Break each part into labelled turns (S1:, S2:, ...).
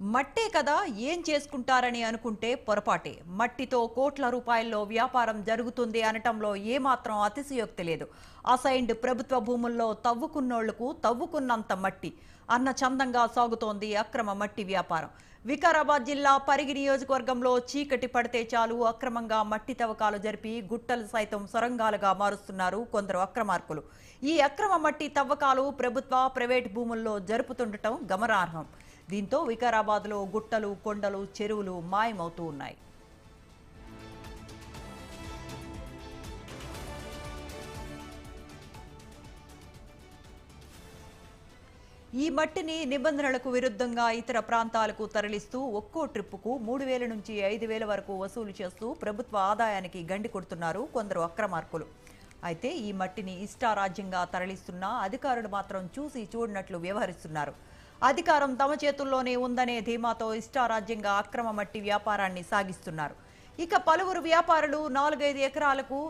S1: మట్టే కదా ఏం చేసుకుంటారని అనుకుంటే పొరపాటే. మట్టితో కోట్ల రూపాయల్లో వ్యాపారం జరుగుతుంది అనటంలో ఏమాత్రం అతిశయోక్తి లేదు. అసైన్డ్ ప్రభుత్వ భూముల్లో తవ్వుకున్నోళ్ళకు తవ్వుకున్నంత మట్టి. అన్న చందంగా సాగుతోంది అక్రమ మట్టి వ్యాపారం. వికారాబాద్ జిల్లా పరిగి నియోజకవర్గంలో చీకటి పడితే చాలు అక్రమంగా మట్టి తవ్వకాలు జరిపి గుట్టలు సైతం సొరంగాలుగా మారుస్తున్నారు కొందరు అక్రమార్కులు. ఈ అక్రమ మట్టి తవ్వకాలు ప్రభుత్వ ప్రైవేట్ భూముల్లో జరుపుతుండటం గమనార్హం. దీంతో వికారాబాద్లో గుట్టలు కొండలు చెరువులు మాయమవుతూ ఉన్నాయి. ఈ మట్టిని నిబంధనలకు విరుద్ధంగా ఇతర ప్రాంతాలకు తరలిస్తూ ఒక్కో ట్రిప్పుకు మూడు వేల నుంచి ఐదు వేల వరకు వసూలు చేస్తూ ప్రభుత్వ ఆదాయానికి గండి కొడుతున్నారు కొందరు అక్రమార్కులు. అయితే ఈ మట్టిని ఇష్టారాజ్యంగా తరలిస్తున్నా అధికారులు మాత్రం చూసి చూడనట్లు వ్యవహరిస్తున్నారు. అధికారం తమ చేతుల్లోనే ఉందనే ధీమాతో ఇష్టారాజ్యంగా అక్రమ మట్టి వ్యాపారాన్ని సాగిస్తున్నారు. ఇక పలువురు వ్యాపారులు నాలుగైదు ఎకరాలకు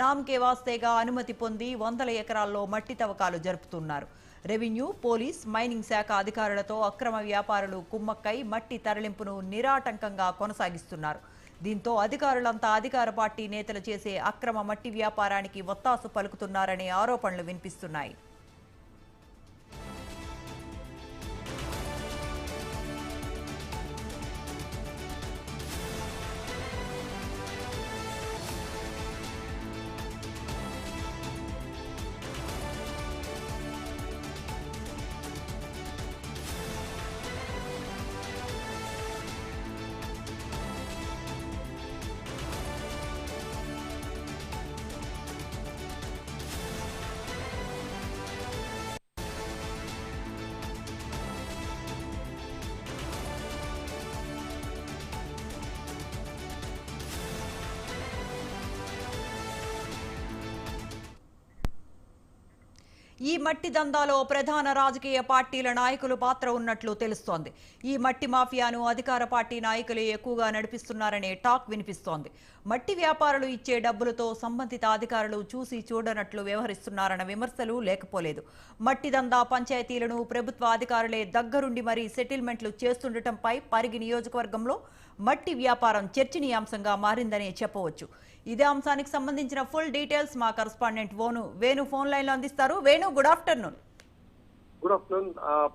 S1: నామ్కే వాస్తేగా అనుమతి పొంది వందల ఎకరాల్లో మట్టి తవ్వకాలు జరుపుతున్నారు. రెవెన్యూ పోలీస్ మైనింగ్ శాఖ అధికారులతో అక్రమ వ్యాపారులు కుమ్మక్కై మట్టి తరలింపును నిరాటంకంగా కొనసాగిస్తున్నారు. దీంతో అధికారులంతా అధికార పార్టీ నేతలు చేసే అక్రమ మట్టి వ్యాపారానికి ఒత్తాసు పలుకుతున్నారనే ఆరోపణలు వినిపిస్తున్నాయి. ఈ మట్టి దందాలో ప్రధాన రాజకీయ పార్టీల నాయకులు పాత్ర ఉన్నట్లు తెలుస్తోంది. ఈ మట్టి మాఫియాను అధికార పార్టీ నాయకులే ఎక్కువగా నడిపిస్తున్నారనే టాక్ వినిపిస్తోంది. మట్టి వ్యాపారులు ఇచ్చే డబ్బులతో సంబంధిత అధికారులు చూసి చూడనట్లు వ్యవహరిస్తున్నారన్న విమర్శలు లేకపోలేదు. మట్టి దందా పంచాయతీలను ప్రభుత్వ అధికారులే దగ్గరుండి మరీ సెటిల్మెంట్లు చేస్తుండటంపై పరిగి నియోజకవర్గంలో మట్టి వ్యాపారం చర్చనీయాంశంగా మారిందనే చెప్పవచ్చు. ఇదే అంశానికి సంబంధించిన ఫుల్ డీటెయిల్స్ మా కరస్పాండెంట్ వేణు వేణు ఫోన్ లైన్లో అందిస్తారు. Venu good afternoon
S2: good afternoon.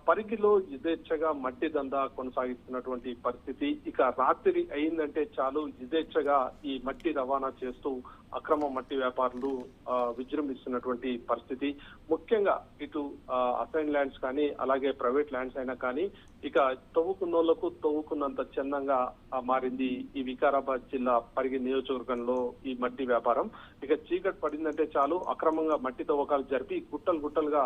S2: పరిగిలో యథేచ్ఛగా మట్టి దందా కొనసాగిస్తున్నటువంటి పరిస్థితి. ఇక రాత్రి అయిందంటే చాలు. యథేచ్ఛగా ఈ మట్టి రవాణా చేస్తూ అక్రమ మట్టి వ్యాపారులు విజృంభిస్తున్నటువంటి పరిస్థితి. ముఖ్యంగా ఇటు అసైన్ ల్యాండ్స్ కానీ అలాగే ప్రైవేట్ ల్యాండ్స్ అయినా కానీ ఇక తవ్వుకున్నోళ్ళకు తవ్వుకున్నంత చందంగా మారింది ఈ వికారాబాద్ జిల్లా పరిగి నియోజకవర్గంలో ఈ మట్టి వ్యాపారం. ఇక చీకటి పడిందంటే చాలు. అక్రమంగా మట్టి తవ్వకాలు జరిపి గుట్టలు గుట్టలుగా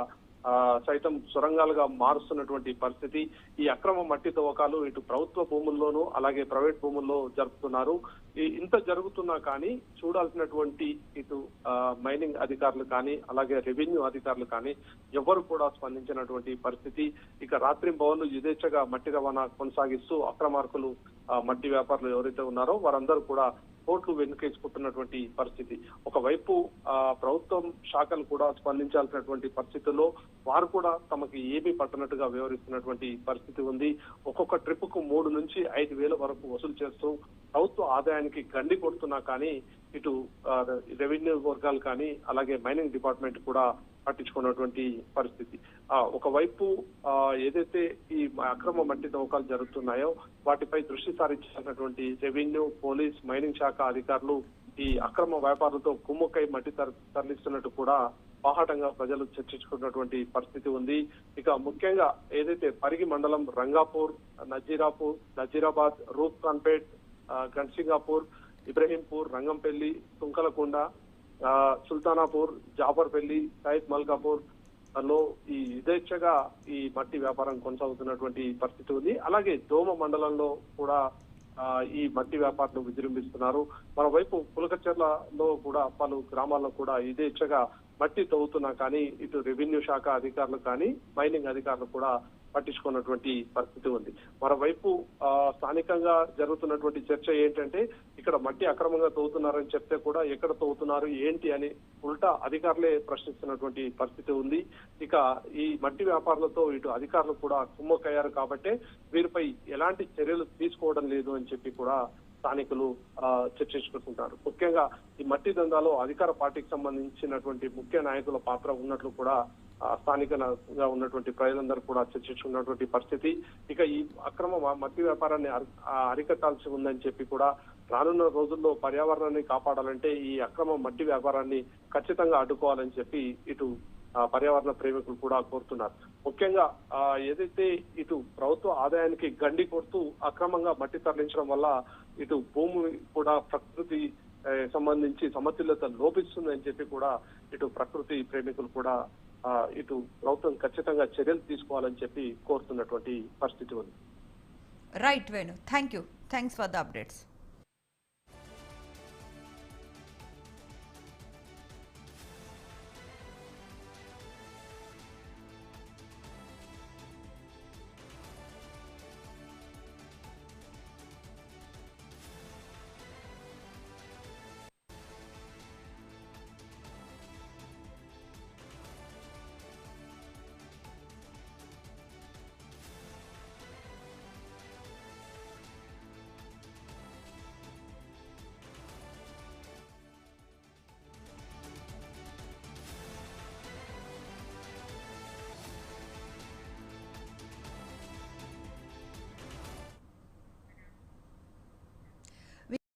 S2: సైతం సొరంగాలుగా మారుస్తున్నటువంటి పరిస్థితి. ఈ అక్రమ మట్టి తవ్వకాలు ఇటు ప్రభుత్వ భూముల్లోనూ అలాగే ప్రైవేట్ భూముల్లో జరుపుతున్నారు. ఇంత జరుగుతున్నా కానీ చూడాల్సినటువంటి ఇటు మైనింగ్ అధికారులు కానీ అలాగే రెవెన్యూ అధికారులు కానీ ఎవరు కూడా స్పందించినటువంటి పరిస్థితి. ఇక రాత్రి భవన్లు యథేచ్ఛగా మట్టి రవాణా కొనసాగిస్తూ అక్రమార్కులు మట్టి వ్యాపారులు ఎవరైతే ఉన్నారో వారందరూ కూడా కోట్లు వెనుకేసుకుంటున్నటువంటి పరిస్థితి. ఒకవైపు ఆ ప్రభుత్వం శాఖలు కూడా స్పందించాల్సినటువంటి పరిస్థితుల్లో వారు కూడా తమకి ఏమీ పట్టనట్టుగా వ్యవహరిస్తున్నటువంటి పరిస్థితి ఉంది. ఒక్కొక్క ట్రిప్కు మూడు నుంచి ఐదు వేల వరకు వసూలు చేస్తూ ప్రభుత్వ ఆదాయానికి గండి కొడుతున్నా కానీ ఇటు రెవెన్యూ వర్గాలు కానీ అలాగే మైనింగ్ డిపార్ట్మెంట్ కూడా పట్టించుకున్నటువంటి పరిస్థితి. ఆ ఒకవైపు ఆ ఏదైతే ఈ అక్రమ మట్టి తవ్వకాలు జరుగుతున్నాయో వాటిపై దృష్టి సారించాల్సినటువంటి రెవెన్యూ పోలీస్ మైనింగ్ శాఖ అధికారులు ఈ అక్రమ వ్యాపారులతో కుమ్ముకై మట్టి తరలిస్తున్నట్టు కూడా బాహాటంగా ప్రజలు చర్చించుకున్నటువంటి పరిస్థితి ఉంది. ఇక ముఖ్యంగా ఏదైతే పరిగి మండలం రంగాపూర్ నజీరాపూర్ నజీరాబాద్ రూప్ ఖాన్పేట్ గన్సింగాపూర్ ఇబ్రహీంపూర్ రంగంపల్లి తుంకలకొండ సుల్తానాపూర్ జాఫర్పల్లి సైద్ మల్కాపూర్లో ఈ యథేచ్ఛగా ఈ మట్టి వ్యాపారం కొనసాగుతున్నటువంటి పరిస్థితి ఉంది. అలాగే దోమ మండలంలో కూడా ఈ మట్టి వ్యాపారులు విజృంభిస్తున్నారు. మరోవైపు పులకచెర్లలో కూడా పలు గ్రామాల్లో కూడా యథేచ్ఛగా మట్టి తవ్వుతున్నా కానీ ఇటు రెవెన్యూ శాఖ అధికారులు కానీ మైనింగ్ అధికారులు కూడా పట్టించుకున్నటువంటి పరిస్థితి ఉంది. మరోవైపు ఆ, స్థానికంగా జరుగుతున్నటువంటి చర్చ ఏంటంటే ఇక్కడ మట్టి అక్రమంగా తవ్వుతున్నారని చెప్తే కూడా ఎక్కడ తవ్వుతున్నారు ఏంటి అని ఉల్టా అధికారులే ప్రశ్నిస్తున్నటువంటి పరిస్థితి ఉంది. ఇక ఈ మట్టి వ్యాపారులతో ఇటు అధికారులు కూడా కుమ్మక్కయ్యారు కాబట్టే వీరిపై ఎలాంటి చర్యలు తీసుకోవడం లేదు అని చెప్పి కూడా స్థానికులు ఆ, చర్చించుకుంటున్నారు. ముఖ్యంగా ఈ మట్టి దందాలో అధికార పార్టీకి సంబంధించినటువంటి ముఖ్య నాయకుల పాత్ర ఉన్నట్లు కూడా స్థానికంగా ఉన్నటువంటి ప్రజలందరూ కూడా చర్చించుకున్నటువంటి పరిస్థితి. ఇక ఈ అక్రమ మట్టి వ్యాపారాన్ని అరి- అరికట్టాల్సి ఉందని చెప్పి కూడా రానున్న రోజుల్లో పర్యావరణాన్ని కాపాడాలంటే ఈ అక్రమ మట్టి వ్యాపారాన్ని ఖచ్చితంగా అడ్డుకోవాలని చెప్పి ఇటు పర్యావరణ ప్రేమికులు కూడా కోరుతున్నారు. ముఖ్యంగా ఏదైతే ఇటు ప్రభుత్వ ఆదాయానికి గండి కొడుతూ అక్రమంగా మట్టి తరలించడం వల్ల ఇటు భూమి కూడా ప్రకృతి సంబంధించి సమతుల్యత లోపిస్తుందని చెప్పి కూడా ఇటు ప్రకృతి ప్రేమికులు కూడా ఇటు ప్రభుత్వం ఖచ్చితంగా చర్యలు తీసుకోవాలని చెప్పి కోరుతున్నటువంటి పరిస్థితి ఉంది.
S1: Right Venu thank you thanks for the updates